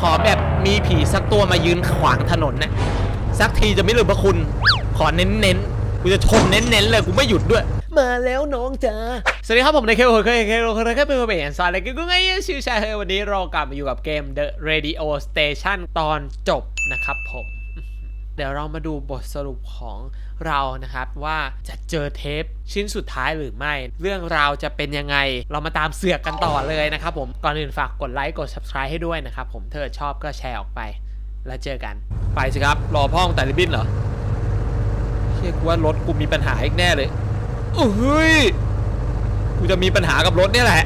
ขอแบบมีผีสักตัวมายืนขวางถนนนะสักทีจะไม่ลืมพระคุณ ขอเน้นๆกูจะชนเน้นๆเลยกูไม่หยุดด้วย มาแล้วน้องจ้าสวัสดีครับผมในเคโอเคเคโอเคเคเป็นเป็นสายเลยกูไงชื่อชายเฮวันนี้เรากลับมาอยู่กับเกม The Radio Station ตอนจบนะครับผม เดี๋ยวเรามาดูบทสรุปของเรานะครับว่าจะเจอเทปชิ้นสุดท้ายหรือไม่ เรื่องราวจะเป็นยังไง เรามาตามเสือกกันต่อเลยนะครับผมก่อนอื่นฝากกดไลค์กด subscribe ให้ด้วยนะครับผมถ้าเกิดชอบก็แชร์ออกไป แล้วเจอกัน ไปสิครับ รอพ่อของแต่ลิบบินเหรอเชื่อกูว่ารถกูมีปัญหาอีกแน่เลยโอ้เฮ้ยกูจะมีปัญหากับรถเนี่ยแหละ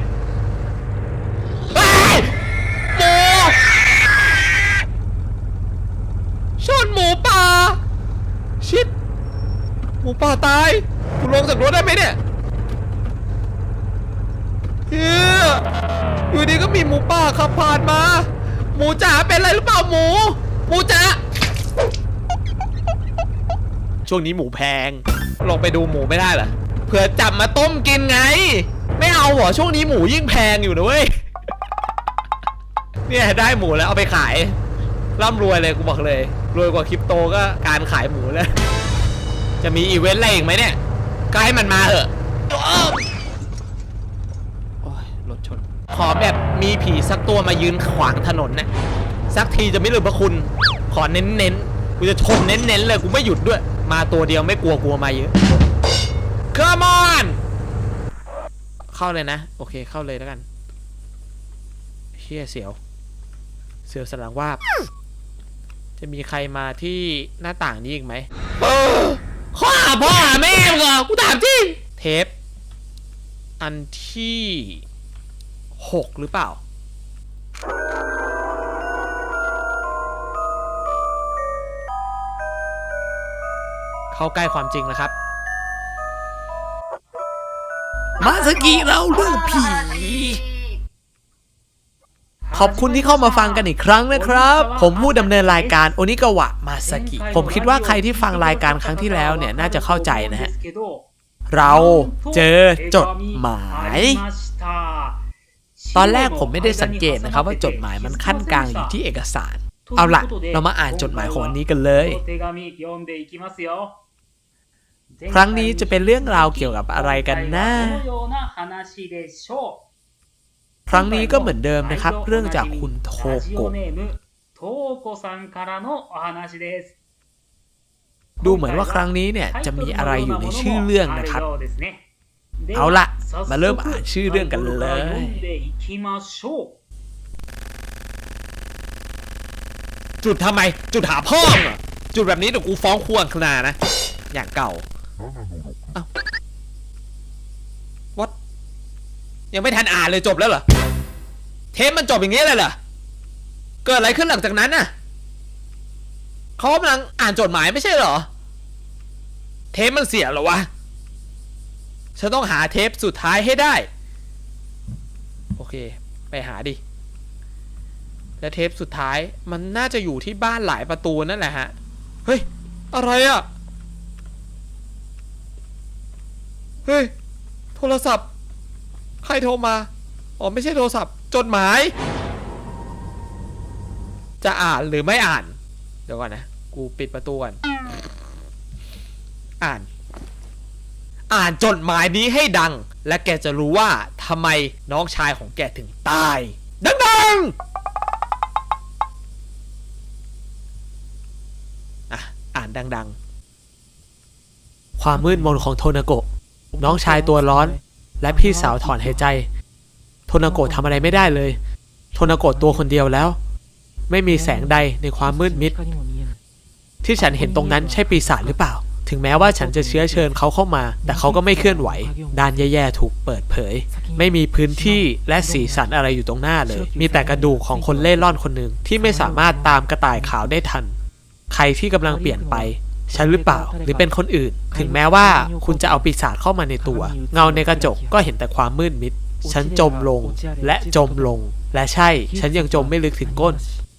หมูป่าตายกูลงจากรถได้ไหมเนี่ยเฮียอยู่ดีก็มีหมูป่าขับผ่านมา หมูจ๋าเป็นอะไรหรือเปล่าหมู หมูจ๋าช่วงนี้หมูแพง ลงไปดูหมูไม่ได้เหรอเผื่อจับมาต้มกินไง ไม่เอาหรอช่วงนี้หมูยิ่งแพงอยู่นะเว้ยเนี่ยได้หมูแล้วเอาไปขายร่ำรวยเลยกูบอกเลย รวยกว่าคริปโตก็การขายหมูแล้ว จะมีอีเวนต์อะไรอีกไหมเนี่ย ก็ให้มันมาเถอะโอ้ยรถชน ขอแบบมีผีสักตัวมายืนขวางถนนนะสักทีจะไม่ลืมพระคุณ ขอเน้นๆกูจะชนเน้นๆเลยกูไม่หยุดด้วย มาตัวเดียวไม่กลัวกลัวมาเยอะ Come on เข้าเลยนะ โอเคเข้าเลยแล้วกันเฮียเสียว เสียวสลังว่าบ จะมีใครมาที่หน้าต่างนี้อีกไหม ข้อหาพ่อหาแม่มึงเหรอกูถามจริงเทป อันที่หกหรือเปล่า เข้าใกล้ความจริงแล้วครับ มาสกิเราเรื่องผี ขอบคุณที่เข้ามาฟังกันอีกครั้งนะครับ ผมผู้ดำเนินรายการโอนิกาวะมาสกิ ผมคิดว่าใครที่ฟังรายการครั้งที่แล้วเนี่ยน่าจะเข้าใจนะฮะ เราเจอจดหมาย ตอนแรกผมไม่ได้สังเกตนะครับว่าจดหมายมันขั้นกลางอยู่ที่เอกสาร เอาล่ะ เรามาอ่านจดหมายของวันนี้กันเลย ครั้งนี้จะเป็นเรื่องราวเกี่ยวกับอะไรกันนะ ครั้งนี้ก็เหมือนเดิมนะครับ เรื่องจากคุณโทโกะดูเหมือนว่าครั้งนี้เนี่ยจะมีอะไรอยู่ในชื่อเรื่องนะครับ เอาล่ะมาเริ่มอ่านชื่อเรื่องกันเลยจุดทำไม จุดหาพ่อมึงเหรอจุดแบบนี้เดี๋ยวกูฟ้องควงคณานะ อย่างเก่าเอ้าวัดยังไม่ทันอ่านเลยจบแล้วเหรอ เทปมันจบอย่างนี้เลยเหรอ เกิดอะไรขึ้นหลังจากนั้นน่ะเขากำลังอ่านจดหมายไม่ใช่เหรอ เทปมันเสียเหรอวะ ฉันต้องหาเทปสุดท้ายให้ได้ โอเค ไปหาดิ และเทปสุดท้ายมันน่าจะอยู่ที่บ้านหลายประตูนั่นแหละฮะ เฮ้ย อะไรอะ่ะ เฮ้ย โทรศัพท์ ใครโทรมา อ๋อ ไม่ใช่โทรศัพท์ จดหมาย จะอ่านหรือไม่อ่าน เดี๋ยวก่อนนะ กูปิดประตูก่อน อ่าน อ่านจดหมายนี้ให้ดัง และแกจะรู้ว่าทำไมน้องชายของแกถึงตาย ดังๆอะอ่านดัง ๆ ความมืดมนของโทนาโกะน้องชายตัวร้อน และพี่สาวถอนหายใจ ทนาโกะทำอะไรไม่ได้เลยโทนาโกะตัวคนเดียวแล้ว ไม่มีแสงใดในความมืดมิด ที่ฉันเห็นตรงนั้นใช่ปีศาจหรือเปล่า ถึงแม้ว่าฉันจะเชื้อเชิญเขาเข้ามา แต่เขาก็ไม่เคลื่อนไหว ด้านแย่ๆถูกเปิดเผย ไม่มีพื้นที่และสีสันอะไรอยู่ตรงหน้าเลย มีแต่กระดูกของคนเล่ร่อนคนหนึ่งที่ไม่สามารถตามกระต่ายขาวได้ทัน ใครที่กำลังเปลี่ยนไปฉันหรือเปล่าหรือเป็นคนอื่น ถึงแม้ว่าคุณจะเอาปีศาจเข้ามาในตัว เงาในกระจกก็เห็นแต่ความมืดมิด ฉันจมลงและจมลง และใช่ ฉันยังจมไม่ลึกถึงก้น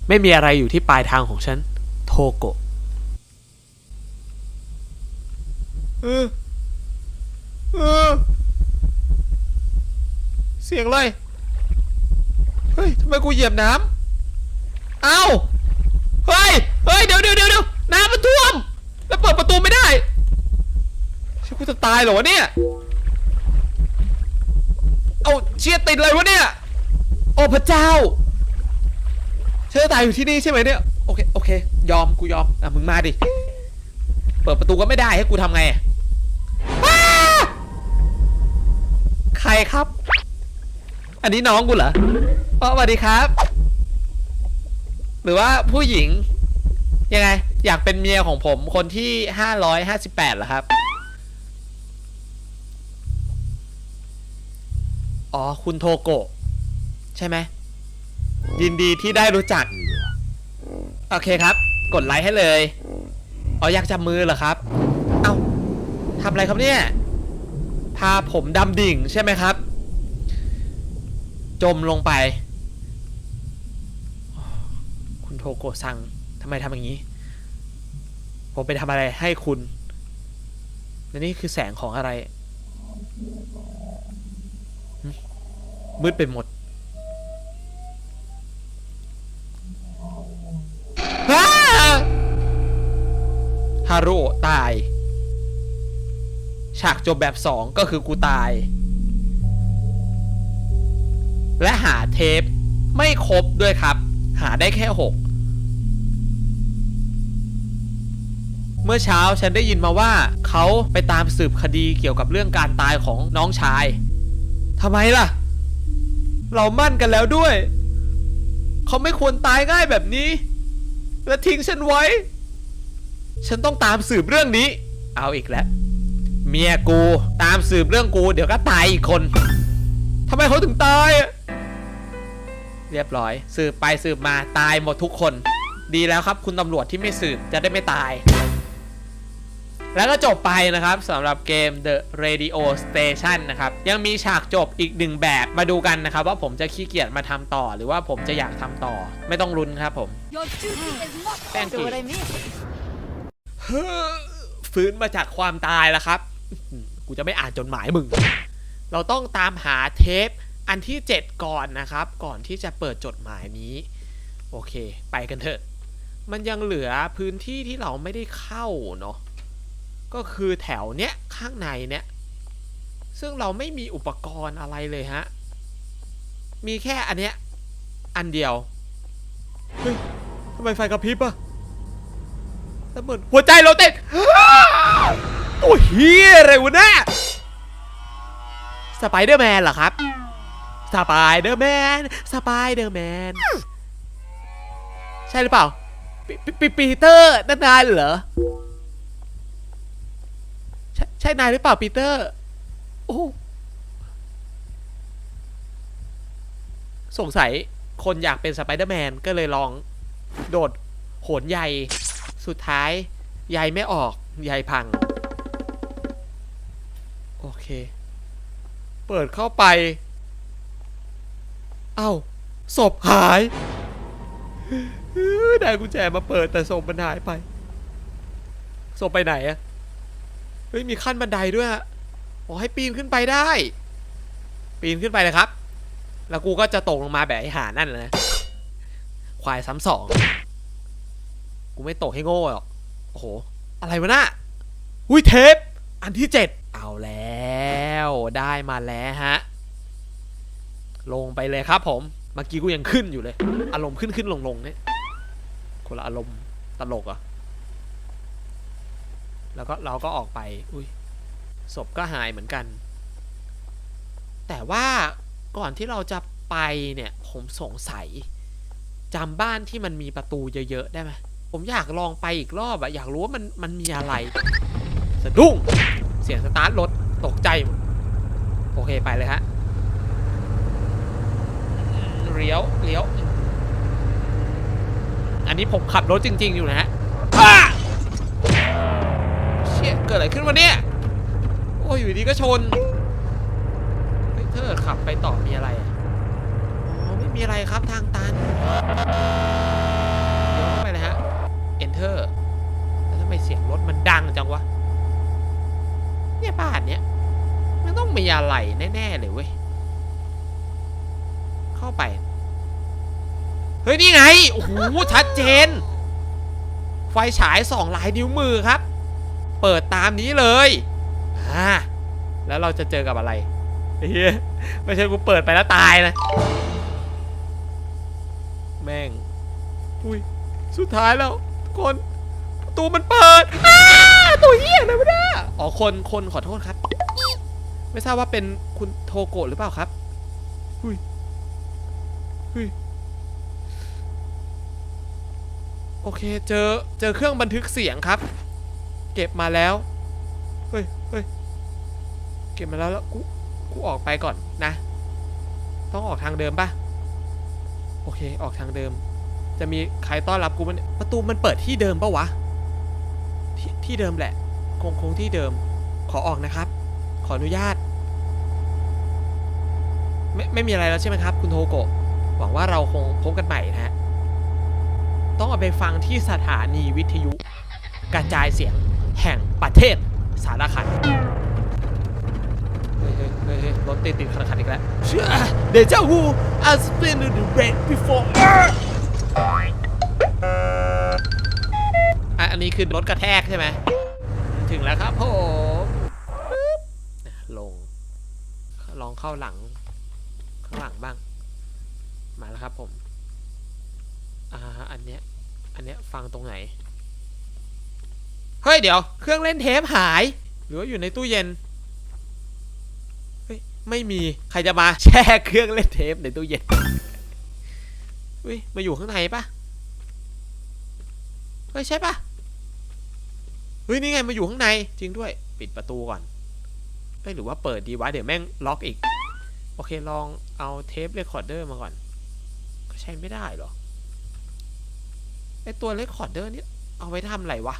ไม่มีอะไรอยู่ที่ปลายทางของฉัน โทโกะเออเออเสียงอะไร เฮ้ยทำไมกูเหยียบน้ำเอ้า เฮ้ย เฮ้ยเดี๋ยวเดี๋ยวเดี๋ยวเดี๋ยวน้ำมันท่วม แล้วเปิดประตูไม่ได้ฉันกูจะตายเหรอวะเนี่ย เอาเชียติดเลยวะเนี่ย โอ้พระเจ้า เชื่อตายอยู่ที่นี่ใช่ไหมเนี่ย โอเค โอเค ยอม กูยอม อะ มึงมาดิ เปิดประตูก็ไม่ได้ให้กูทำไงอะอ้าใครครับ อันนี้น้องกูเหรออ๋อสวัสดีครับ หรือว่าผู้หญิง ยังไง อยากเป็นเมียของผมคนที่ห้าร้อยห้าสิบแปดเหรอครับ อ๋อ คุณโทโกะใช่ไหม ยินดีที่ได้รู้จัก โอเคครับ กดไลค์ให้เลย อ๋อ อยากจับมือเหรอครับ เอ้าทำอะไรครับเนี่ย พาผมดำดิ่งใช่ไหมครับ จมลงไป คุณโทโกะซังทำไมทำอย่างนี้ ผมไปทำอะไรให้คุณและนี่คือแสงของอะไรหึ มืดไปหมดอ้าฮารุตาย ฉากจบแบบสองก็คือกูตาย และหาเทปไม่ครบด้วยครับ หาได้แค่หกเมื่อเช้าฉันได้ยินมาว่าเขาไปตามสืบคดีเกี่ยวกับเรื่องการตายของน้องชายทำไมล่ะ เรามั่นกันแล้วด้วย เขาไม่ควรตายง่ายแบบนี้ และทิ้งฉันไว้ ฉันต้องตามสืบเรื่องนี้ เอาอีกแล้ว เมียกูตามสืบเรื่องกู เดี๋ยวก็ตายอีกคนทำไมเขาถึงตายอะเรียบร้อย สืบไปสืบมาตายหมดทุกคน ดีแล้วครับ คุณตำรวจที่ไม่สืบจะได้ไม่ตาย แล้วก็จบไปนะครับสำหรับเกม The Radio Station นะครับ ยังมีฉากจบอีกหนึ่งแบบมาดูกันนะครับ ว่าผมจะขี้เกียจมาทำต่อหรือว่าผมจะอยากทำต่อไม่ต้องรุนครับผม Your duty is not Thank See you. what I mean? เฮ้อฟื้นมาจากความตายแล้วครับอื้อหือกูจะไม่อ่านจดหมายมึง เราต้องตามหาเทปอันที่ 7 ก่อนนะครับ ก่อนที่จะเปิดจดหมายนี้ โอเค ไปกันเถอะ มันยังเหลือพื้นที่ที่เราไม่ได้เข้าเนาะ ก็คือแถวเนี้ยข้างในเนี้ยซึ่งเราไม่มีอุปกรณ์อะไรเลยฮะ มีแค่อันเนี้ยอันเดียว เฮ้ยทำไมไฟกระพริบอะแล้วเหมือนหัวใจเราเต้นโอ้เฮียอะไรวะเนี่ยสไปเดอร์แมนเหรอครับ สไปเดอร์แมน สไปเดอร์แมน ใช่หรือเปล่าปปปปีเตอร์นั่นนายเหรอใช่ใช่นายหรือเปล่าปีเตอร์ โอ้สงสัยคนอยากเป็นสไปเดอร์แมนก็เลยลองโดดโหนใยสุดท้ายใยไม่ออกใยพัง โอเค เปิดเข้าไป เอ้าศพหาย ได้กุญแจมาเปิดแต่ศพมันหายไปศพไปไหนอะ ฮ้ยมีขั้นบันไดด้วยอะอ๋อให้ปีนขึ้นไปได้ ปีนขึ้นไปเลยครับ แล้วกูก็จะตกลงมาแบบไอ้หานั่นแหละนะควายซ้ำสองกูไม่ตกให้โง่หรอกโอ้โห อะไรวะน่ะอุ้ยเทป อันที่เจ็ดเอาแล้วได้มาแล้วฮะ ลงไปเลยครับผม เมื่อกี้กูยังขึ้นอยู่เลย อารมณ์ขึ้นขึ้นลงลงเนี่ยคนละอารมณ์ตลกเหรอะ แล้วก็เราก็ออกไป อุ้ยศพก็หายเหมือนกัน แต่ว่าก่อนที่เราจะไปเนี่ย ผมสงสัยจำบ้านที่มันมีประตูเยอะๆได้ไหมผมอยากลองไปอีกรอบอะอยากรู้ว่ามันมันมีอะไร สะดุ้ง เสียงสตาร์ทรถตกใจ โอเคไปเลยฮะเลี้ยวเลี้ยว อันนี้ผมขับรถจริง ๆ อยู่นะฮะ ชี่ยเกิดอะไรขึ้นวะเนี่ยโอ้ยอยู่ดีก็ชนเฮ้ยเธอขับไปต่อมีอะไรอะอ๋อไม่มีอะไรครับทางตันเดี๋ยวเข้าไปเลยฮะ enter แล้วทำไมเสียงรถมันดังจังวะเนี่ยบ้านเนี้ยมันต้องมีอะไรแน่ๆเลยเว้ยเข้าไปเฮ้ยนี่ไงโอ้โหชัดเจน ไฟฉายสองลายนิ้วมือครับ เปิดตามนี้เลยอ่าแล้วเราจะเจอกับอะไรเฮ้ยไม่ใช่กูเปิดไปแล้วตายนะ แม่ง อุ้ย สุดท้ายแล้วทุกคนประตูมันเปิดอ้าตัวเหี้ยอะไรวะเนี่ยอ๋อคนคนขอโทษครับ ไม่ทราบว่าเป็นคุณโทโกะหรือเปล่าครับหุยหุยโอเค เจอ เจอเครื่องบันทึกเสียงครับ เก็บมาแล้ว เฮ้ยเฮ้ยเก็บมาแล้วแล้วกู กูออกไปก่อนนะ ต้องออกทางเดิมปะโอเค ออกทางเดิม จะมีใครต้อนรับกูมันยประตูมันเปิดที่เดิมปะวะ ที่ที่เดิมแหละ คงคงที่เดิม ขอออกนะครับ ขออนุญาต ไม่ไม่มีอะไรแล้วใช่ไหมครับ คุณโทโกะ หวังว่าเราคงพบกันใหม่นะฮะ ต้องเอาไปฟังที่สถานีวิทยุกระจายเสียง แห่งประเทศสารคันเฮ้ยเฮ้ยเฮ้ยเฮ้ยรถติดติดขัดขัดอีกแล้วเชื่อเดจาวู I've been in the rain before อะอันนี้คือรถกระแทกใช่ไหม ถึงแล้วครับผมลง ลองเข้าหลัง ข้างหลังบ้าง มาแล้วครับผม อ่า อันเนี้ย อันเนี้ยฟังตรงไหน เฮ้ยเดี๋ยว เครื่องเล่นเทปหาย หรือว่าอยู่ในตู้เย็นเฮ้ยไม่มีใครจะมาแช่เครื่องเล่นเทปในตู้เย็นเฮ้ยมาอยู่ข้างในปะเฮ้ยใช่ปะเฮ้ยนี่ไงมาอยู่ข้างในจริงด้วย ปิดประตูก่อนเฮ้ยหรือว่าเปิดดีวะเดี๋ยวแม่งล็อกอีก โอเคลองเอาเทปเรคคอร์เดอร์มาก่อน ก็ใช้ไม่ได้หรอไอตัวเรคคอร์เดอร์นี่เอาไว้ทำอะไรวะ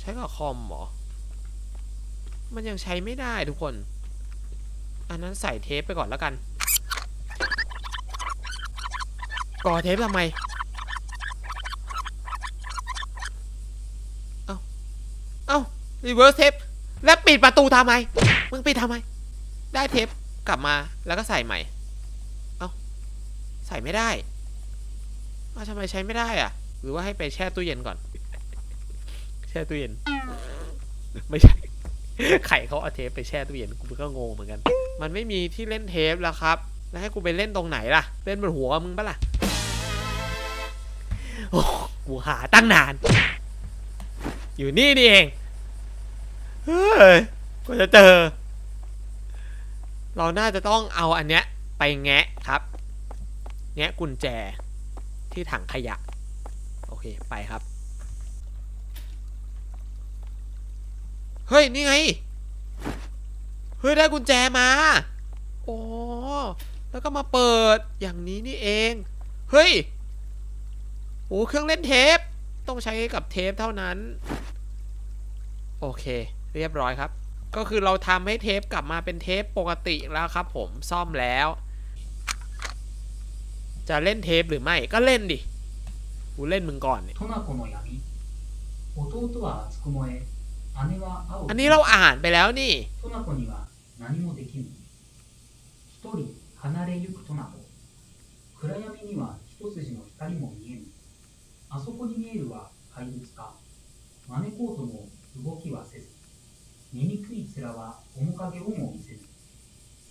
ใช้กับคอมหรอ มันยังใช้ไม่ได้ทุกคน อันนั้นใส่เทปไปก่อนแล้วกัน ก่อเทปทำไม เอ้า เอ้า รีเวิร์สเทป แล้วปิดประตูทำไม มึงปิดทำไม ได้เทปกลับมาแล้วก็ใส่ใหม่ เอ้า ใส่ไม่ได้เอาทำไมใช้ไม่ได้อะหรือว่าให้ไปแช่ตู้เย็นก่อน แช่ตู้เย็น ไม่ใช่ ไข่เขาเอาเทปไปแช่ตู้เย็นกูก็งงเหมือนกัน มันไม่มีที่เล่นเทปแล้วครับ แล้วให้กูไปเล่นตรงไหนล่ะ เล่นบนหัวมึงปะล่ะโอ้กูหาตั้งนาน อยู่นี่นี่เอง เฮ้ยก็จะเจอ เราน่าจะต้องเอาอันเนี้ย ไปแงะครับ แงะกุญแจที่ถังขยะ โอเค ไปครับ เฮ้ย นี่ไง เฮ้ย ได้กุญแจมา โอ้ แล้วก็มาเปิดอย่างนี้นี่เอง เฮ้ย โอ้ เครื่องเล่นเทป ต้องใช้กับเทปเท่านั้น โอเค เรียบร้อยครับ ก็คือเราทำให้เทปกลับมาเป็นเทปปกติแล้วครับผมซ่อมแล้ว จะเล่นเทปหรือไม่ ก็เล่นดิ กูเล่นมึงก่อนเนี่ย トナコの闇弟は熱く燃え姉は青 อันนี้เราอ่านไปแล้วนี่ トナコには何もできぬ一人離れゆくトナコ暗闇には一筋の光も見えぬあそこに見えるは怪物か招こうとも動きはせず醜い面は面影をも見せぬ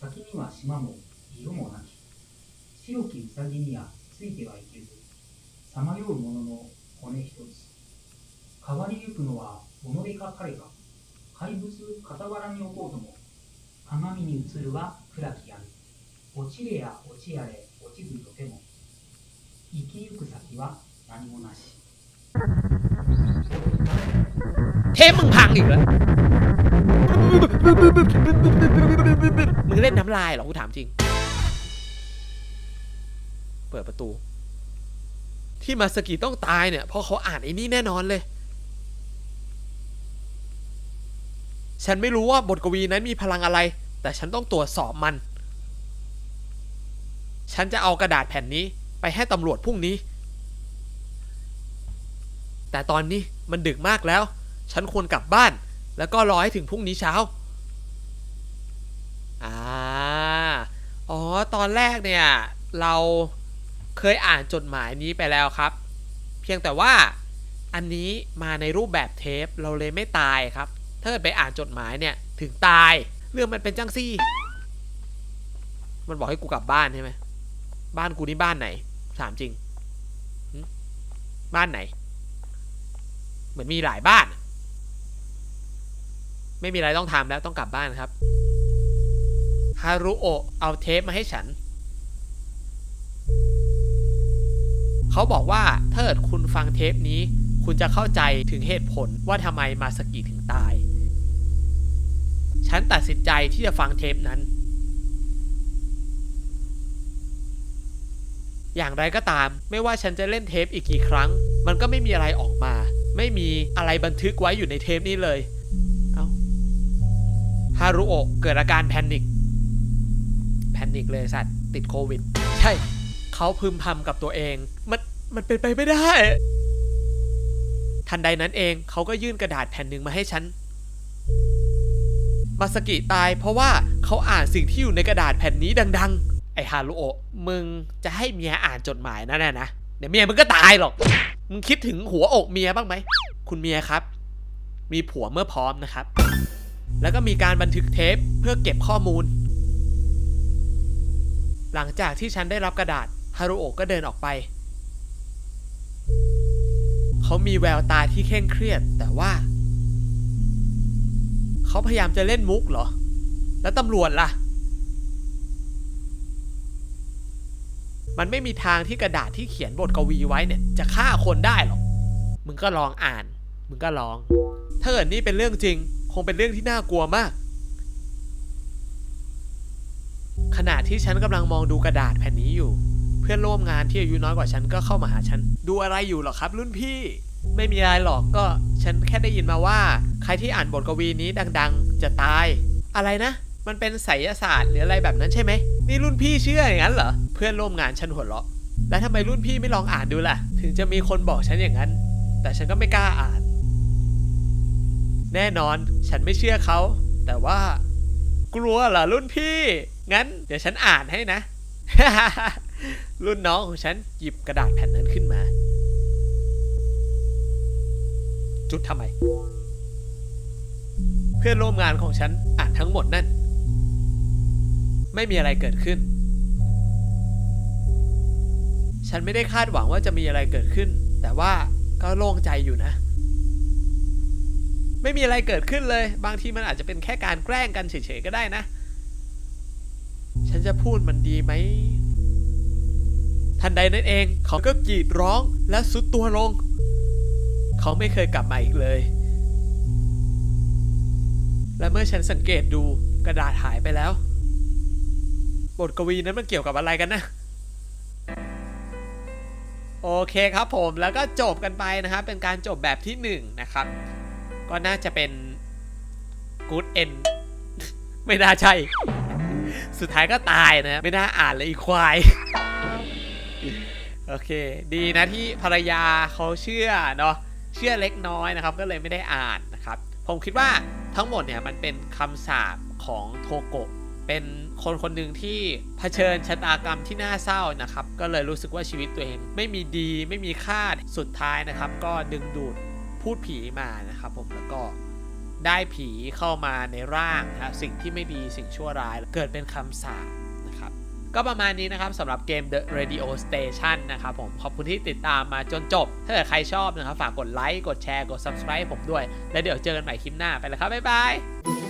先には島も色もなき白きウサギにはついてはいけずさまようものの骨一つ変わりゆくのは 己か彼か怪物傍らに置こうとも鏡に映るは暗き闇落ちれや落ちやれ落ちずとても生きゆく先は何もなし เทปมึงพังอีกแล้ว มึงเล่นน้ำลายเหรอ กูถามจริง เปิดประตู ที่มาสกิต้องตายเนี่ย เพราะเขาอ่านไอ้นี่แน่นอนเลย ฉันไม่รู้ว่าบทกวีนั้นมีพลังอะไร แต่ฉันต้องตรวจสอบมัน ฉันจะเอากระดาษแผ่นนี้ไปให้ตำรวจพรุ่งนี้ แต่ตอนนี้มันดึกมากแล้ว ฉันควรกลับบ้าน แล้วก็รอให้ถึงพรุ่งนี้เช้าอ่าอ๋อ ตอนแรกเนี่ย เราเคยอ่านจดหมายนี้ไปแล้วครับ เพียงแต่ว่าอันนี้มาในรูปแบบเทปเราเลยไม่ตายครับ ถ้าเกิดไปอ่านจดหมายเนี่ย ถึงตาย เรื่องมันเป็นจังซี่ มันบอกให้กูกลับบ้านใช่ไหม บ้านกูนี่บ้านไหน ถามจริง บ้านไหน เหมือนมีหลายบ้าน ไม่มีอะไรต้องทำแล้วต้องกลับบ้านครับ ฮารุโอเอาเทปมาให้ฉัน เขาบอกว่าถ้าเกิดคุณฟังเทปนี้คุณจะเข้าใจถึงเหตุผลว่าทำไมมาสกิถึงตาย ฉันตัดสินใจที่จะฟังเทปนั้น อย่างไรก็ตาม ไม่ว่าฉันจะเล่นเทปอีกกี่ครั้ง มันก็ไม่มีอะไรออกมา ไม่มีอะไรบันทึกไว้อยู่ในเทปนี้เลย เอา้า ฮารุโอะเกิดอาการแพนิค แพนิคเลยสัตว์ ติดโควิด ใช่ เขาพึมพำกับตัวเอง มัน มันเป็นไปไม่ได้ ทันใดนั้นเอง เขาก็ยื่นกระดาษแผ่นหนึ่งมาให้ฉัน มาสกิตายเพราะว่าเขาอ่านสิ่งที่อยู่ในกระดาษแผ่นนี้ดัง ๆ ไอฮารุโอะมึงจะให้เมียอ่านจดหมายนั่นน่ะนะเดี๋ยวเมียมึงก็ตายหรอก มึงคิดถึงหัวอกเมียบ้างไหม คุณเมียครับ มีผัวเมื่อพร้อมนะครับ แล้วก็มีการบันทึกเทปเพื่อเก็บข้อมูล หลังจากที่ฉันได้รับกระดาษฮารุโอะก็เดินออกไป เขามีแววตาที่เคร่งเครียด แต่ว่า เขาพยายามจะเล่นมุกเหรอ แล้วตำรวจล่ะ มันไม่มีทางที่กระดาษที่เขียนบทกวีไว้เนี่ย จะฆ่าคนได้หรอก มึงก็ลองอ่าน มึงก็ลอง ถ้าเกิดนี่เป็นเรื่องจริง คงเป็นเรื่องที่น่ากลัวมาก ขณะที่ฉันกำลังมองดูกระดาษแผ่นนี้อยู่ เพื่อนร่วมงานที่อายุน้อยกว่าฉันก็เข้ามาหาฉัน ดูอะไรอยู่หรอครับ รุ่นพี่ ไม่มีอะไรหรอกก็ฉันแค่ได้ยินมาว่า ใครที่อ่านบทกวีนี้ดัง ๆ จะตาย อะไรนะ มันเป็นไสยศาสตร์หรืออะไรแบบนั้นใช่ไหมนี่รุ่นพี่เชื่ออย่างนั้นเหรอเพื่อนร่วมงานฉันหัวเราะ แล้วทำไมรุ่นพี่ไม่ลองอ่านดูล่ะ ถึงจะมีคนบอกฉันอย่างนั้น แต่ฉันก็ไม่กล้าอ่าน แน่นอนฉันไม่เชื่อเขา แต่ว่า กลัวเหรอรุ่นพี่ งั้น เดี๋ยวฉันอ่านให้นะ รุ่นน้องของฉันหยิบกระดาษแผ่นนั้นขึ้น จุดทำไม เพื่อนร่วมงานของฉันอ่านทั้งหมดนั่น ไม่มีอะไรเกิดขึ้น ฉันไม่ได้คาดหวังว่าจะมีอะไรเกิดขึ้น แต่ว่าก็โล่งใจอยู่นะ ไม่มีอะไรเกิดขึ้นเลย บางทีมันอาจจะเป็นแค่การแกล้งกันเฉยๆก็ได้นะ ฉันจะพูดมันดีไหมทันใดนั้นเองเขาก็กรีดร้องและสุดตัวลง เขาไม่เคยกลับมาอีกเลย และเมื่อฉันสังเกตดูกระดาษหายไปแล้ว บทกวีนั้นมันเกี่ยวกับอะไรกันนะ โอเคครับผมแล้วก็จบกันไปนะครับ เป็นการจบแบบที่หนึ่งนะครับ ก็น่าจะเป็น good end ไม่น่าใช่ สุดท้ายก็ตายนะ ไม่น่าอ่านเลยอีควายโอเค ดีนะที่ภรรยาเขาเชื่อเนาะ เชื่อเล็กน้อยนะครับ ก็เลยไม่ได้อ่านนะครับ ผมคิดว่าทั้งหมดเนี่ยมันเป็นคำสาปของโทโกะเป็นคนคนหนึ่งที่เผชิญชะตากรรมที่น่าเศร้านะครับ ก็เลยรู้สึกว่าชีวิตตัวเอง ไม่มีดีไม่มีค่าสุดท้ายนะครับ ก็ดึงดูดพูดผีมานะครับผมแล้วก็ได้ผีเข้ามาในร่างนะสิ่งที่ไม่ดีสิ่งชั่วร้าย เกิดเป็นคำสาป ก็ประมาณนี้นะครับสำหรับเกม The Radio Station นะครับผม ขอบคุณที่ติดตามมาจนจบ ถ้าเกิดใครชอบนะครับ ฝากกดไลค์ กดแชร์ กด subscribe ผมด้วย แล้วเดี๋ยวเจอกันใหม่คลิปหน้าไปแล้วครับ บ๊ายบาย